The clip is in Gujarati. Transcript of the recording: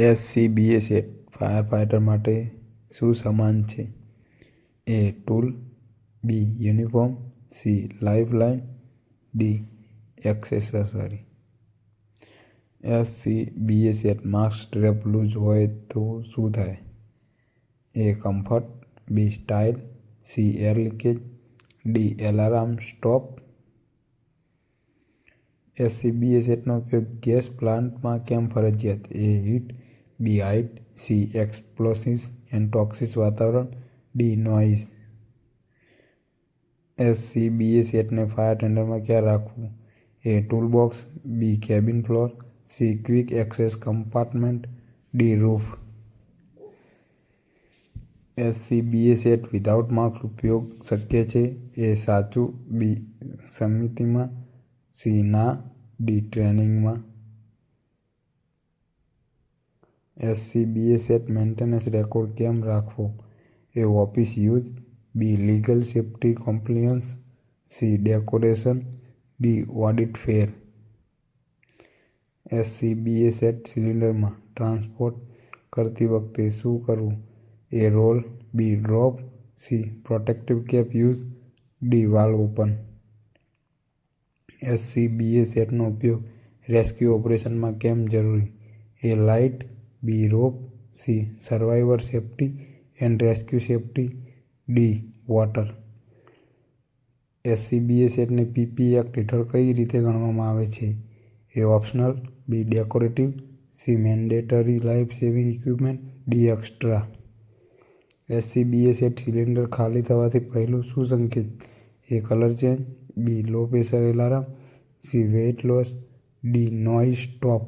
એસસીબીએસ એ ફાયર ફાઇટર માટે શું સમાન છે A tool B uniform C life line D accessory SC BS set mask strap loose હોય તો શું થાય A comfort B style C air leakage D alarm stop એસસીબીએસ એટનો ઉપયોગ ગેસ પ્લાન્ટમાં કેમ ફરજિયાત A heat B બીહાઇટ C એક્સપ્લોસિસ and toxic વાતાવરણ D noise S C BA સેટને ફાયર ટેન્ડરમાં ક્યાં રાખવું A tool box B cabin floor C quick access compartment D roof SC BA set without marks ઉપયોગ શક્ય છે એ સાચું બી સમિતિમાં સી ના ડી ટ્રેનિંગમાં એસસીબીએ સેટ મેન્ટેનન્સ રેકોર્ડ કેમ રાખવો A office use B legal safety compliance C decoration D audit fair એસસીબીએ set સિલિન્ડરમાં ટ્રાન્સપોર્ટ કરતી વખતે શું કરવું A roll B drop C protective cap use D valve open એસસીબીએ સેટનો ઉપયોગ રેસ્ક્યુ ઓપરેશનમાં કેમ જરૂરી A light B rope C survivor safety and rescue safety D water એસસીબીએસ એટને પીપી એક્ટ હેઠળ કઈ રીતે ગણવામાં આવે છે A optional B decorative C mandatory life saving equipment D extra એસસીબીએસ set cylinder ખાલી થવાથી પહેલું શું સંકેત A colour change B low pressure alarm C weight loss D noise stop